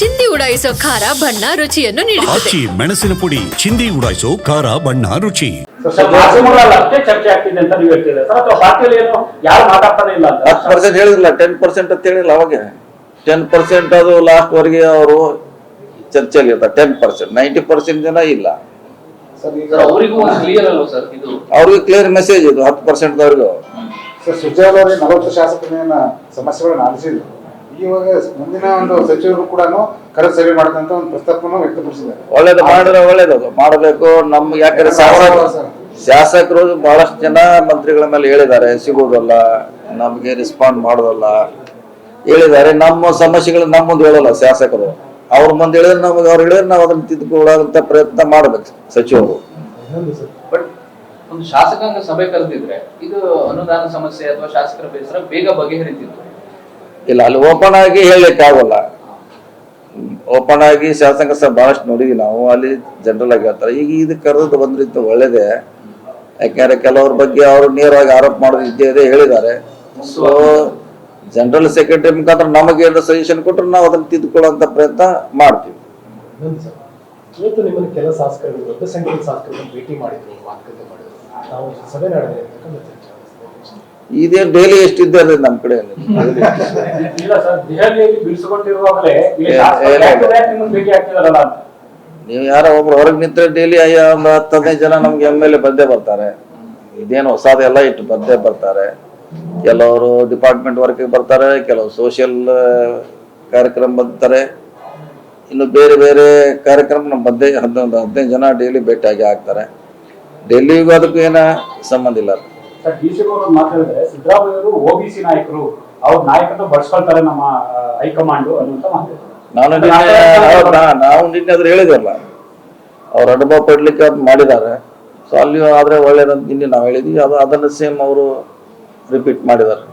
ಚಿಂದಿ ಉಡಾಯಿಸೋ ಖಾರ ಬಣ್ಣ ರುಚಿಯನ್ನು ನೀಡುತ್ತದೆ. ಆಚಿ ಮೆಣಸಿನ ಪುಡಿ ಚಿಂದಿ ಉಡಾಯಿಸೋ ಖಾರ ಬಣ್ಣ ರುಚಿ. ಸರ್ ಮಾಧ್ಯಮಗಳಲ್ಲಿ ಅಷ್ಟೇ ಚರ್ಚೆ ಆಗ್ತಿದೆ ಅಂತ ನೀವು ಹೇಳ್ತಿದ್ರೆ ಸರ್ ಅಥವಾ ಪಾರ್ಟಿಯಲ್ಲಿ ಏನು ಯಾರು ಮಾತಾಡ್ತಾನೆ ಇಲ್ಲ ಅಂತ? ಹತ್ತು ಪರ್ಸೆಂಟ್ ಹೇಳಿದ್ರಲ್ಲ ಟೆನ್ ಪರ್ಸೆಂಟ್ ಅಂತ ಹೇಳಿಲ್ಲ ಅವಾಗ. ಟೆನ್ ಪರ್ಸೆಂಟ್ ಅದು ಲಾಸ್ಟ್ ವರೆಗೆ ಅವರು ಚರ್ಚೆಯಲ್ಲಿ ಇರ್ತಾರೆ ಟೆನ್ ಪರ್ಸೆಂಟ್ ನೈಂಟಿ ಪರ್ಸೆಂಟ್ ಜನ ಇಲ್ಲ. ಸರ್ ಅವರಿಗೂ ಒಂದು ಕ್ಲಿಯರ್ ಅಲ್ವಾ ಸರ್ ಇದು? ಅವ್ರಿಗೆ ಕ್ಲಿಯರ್ ಮೆಸೇಜ್ ಇದು ಹತ್ತು ಪರ್ಸೆಂಟ್ ಅವ್ರಿಗೂ ಸರ್ ಸುಜಾಲ್ ನಲವತ್ತು ಶಾಸಕರನ್ನ ಸಮಸ್ಯೆಗಳನ್ನ ಆಲಿಸಿದ್ರು. ಇವಾಗ ಮುಂದಿನ ಒಂದು ಸಚಿವರು ಕೂಡ ಕರೆ ಸೇವೆ ಮಾಡದಂತ ಒಂದು ಪ್ರಸ್ತಾಪವನ್ನು ವ್ಯಕ್ತಪಡಿಸಿದ್ದಾರೆ. ಒಳ್ಳೇದು ಮಾಡಿದ್ರೆ ಒಳ್ಳೇದು ಮಾಡಬೇಕು ನಮ್ಗೆ ಯಾಕಂದ್ರೆ ಸಾವಿರ ಶಾಸಕರು ಬಹಳಷ್ಟು ಜನ ಮಂತ್ರಿಗಳ ಮೇಲೆ ಹೇಳಿದ್ದಾರೆ ಸಿಗೋದಲ್ಲ ನಮಗೆ ರೆಸ್ಪಾಂಡ್ ಮಾಡೋದಲ್ಲ. ಹೇಳಿದ್ದಾರೆ ನಮ್ಮ ಸಮಸ್ಯೆಗಳು ನಮ್ಮ ಮುಂದೆ ಹೇಳಲ್ಲ ಶಾಸಕರು. ಅವ್ರ ಮುಂದೆ ಹೇಳಿದ್ರೆ ನಮಗೆ ಅವ್ರು ಹೇಳಿದ್ರೆ ನಾವು ಅದನ್ನ ತಿದ್ದುಕೊಳ್ಳುವಂತ ಪ್ರಯತ್ನ ಮಾಡ್ಬೇಕು ಸಚಿವರು. ಬಟ್ ಒಂದು ಶಾಸಕಾಂಗ ಸಭೆ ಕರೆದಿದ್ರೆ ಇದು ಅನುದಾನ ಸಮಸ್ಯೆ ಅಥವಾ ಶಾಸಕರ ಬೇಸರ ಬೇಗ ಬಗೆಹರಿತಿತ್ತು. ಇಲ್ಲ, ಅಲ್ಲಿ ಓಪನ್ ಆಗಿ ಹೇಳಲಿಕ್ಕೆ ಆಗೋಲ್ಲ. ಓಪನ್ ಆಗಿ ಶಾಸಕ ಸಹ ಬಹಳಷ್ಟು ನೋಡಿದ್ವಿ ನಾವು, ಅಲ್ಲಿ ಜನರಲ್ ಆಗಿ ಹೇಳ್ತಾರೆ. ಈಗ ಇದು ಕರೆದು ಬಂದ್ರಿತ್ತು ಒಳ್ಳೇದೇ. ಯಾಕೆಂದ್ರೆ ಕೆಲವ್ರ ಬಗ್ಗೆ ಅವರು ನೇರವಾಗಿ ಆರೋಪ ಮಾಡೋದು ಇದ್ದೇ ಹೇಳಿದ್ದಾರೆ. ಸೊ ಜನರಲ್ ಸೆಕ್ರೆಟರಿ ಮುಖಾಂತರ ನಮಗೆ ಏನು ಸಜೆಷನ್ ಕೊಟ್ಟರೆ ನಾವು ಅದನ್ನ ತಿದ್ದುಕೊಳ್ಳುವಂತ ಪ್ರಯತ್ನ ಮಾಡ್ತೀವಿ. ಇವತ್ತು ನಿಮ್ಮನ್ನು ಕೆಲ ಶಾಸಕರು ದೊಡ್ಡ ಸಂಖ್ಯೆಯ ಶಾಸಕರನ್ನು ಭೇಟಿ ಮಾಡಿದ್ರು, ಮಾತುಕತೆ ಮಾಡಿದ್ರು. ನಾವು ಸಭೆ ನಡೆದಿದೆ ಅಂತಕ್ಕಂಥ ಡೈಲಿ ಎಷ್ಟು ಎಷ್ಟಿದ್ದಾರೆ ನಮ್ಮ ಕಡೆ ನೀವು ಯಾರೋ ಒಬ್ರು ಹೊರಗೆ ನಿಂತ್ರೆ ಡೈಲಿ ಅಯ್ಯ ಒಂದು ಹತ್ತು ಹದಿನೈದು ಜನ ನಮ್ಗೆ ಎಂ ಎಲ್ ಎ ಬಂದೇ ಬರ್ತಾರೆ. ಇದೇನು ಹೊಸದೆಲ್ಲ ಇಟ್ಟು ಬಂದೇ ಬರ್ತಾರೆ. ಕೆಲವರು ಡಿಪಾರ್ಟ್ಮೆಂಟ್ ವರ್ಕಿಗೆ ಬರ್ತಾರೆ ಕೆಲವು ಸೋಷಿಯಲ್ ಕಾರ್ಯಕ್ರಮ ಬರ್ತಾರೆ ಇನ್ನು ಬೇರೆ ಬೇರೆ ಕಾರ್ಯಕ್ರಮ ನಮ್ಮ ಬದ್ದೆ ಹದಿನೊಂದು ಹದಿನೈದು ಜನ ಡೈಲಿ ಭೇಟಿಯಾಗಿ ಆಗ್ತಾರೆ. ಡೆಲ್ಲಿಗೂ ಅದಕ್ಕೂ ಏನ ಸಂಬಂಧ ಇಲ್ಲ. ಸರ್ ಡಿ ಸಿ ಅವರು ಮಾತಾಡಿದ್ರೆ ಸಿದ್ದರಾಮಯ್ಯ ಅವರು ಓಬಿಸಿ ನಾಯಕರು ಅವ್ರ ನಾಯಕತ್ವ ಬಳಸ್ಕೊಳ್ತಾರೆ ನಮ್ಮ ಹೈಕಮಾಂಡು ಅನ್ನುವಂತ ಮಾತಾಡ್ತಾರೆ ನಾನು ನಾವು ನಿನ್ನೆ ಅದ್ರ ಹೇಳಿದ್ವಲ್ಲ? ಅವ್ರ ಅನುಭವ ಪಡ್ಲಿಕ್ಕೆ ಅದು ಮಾಡಿದ್ದಾರೆ. ಸೊ ಅಲ್ಲಿ ಆದ್ರೆ ಒಳ್ಳೇದಂತ ನಿನ್ನೆ ನಾವು ಹೇಳಿದ್ವಿ. ಅದು ಅದನ್ನ ಸೇಮ್ ಅವರು ರಿಪೀಟ್ ಮಾಡಿದ್ದಾರೆ.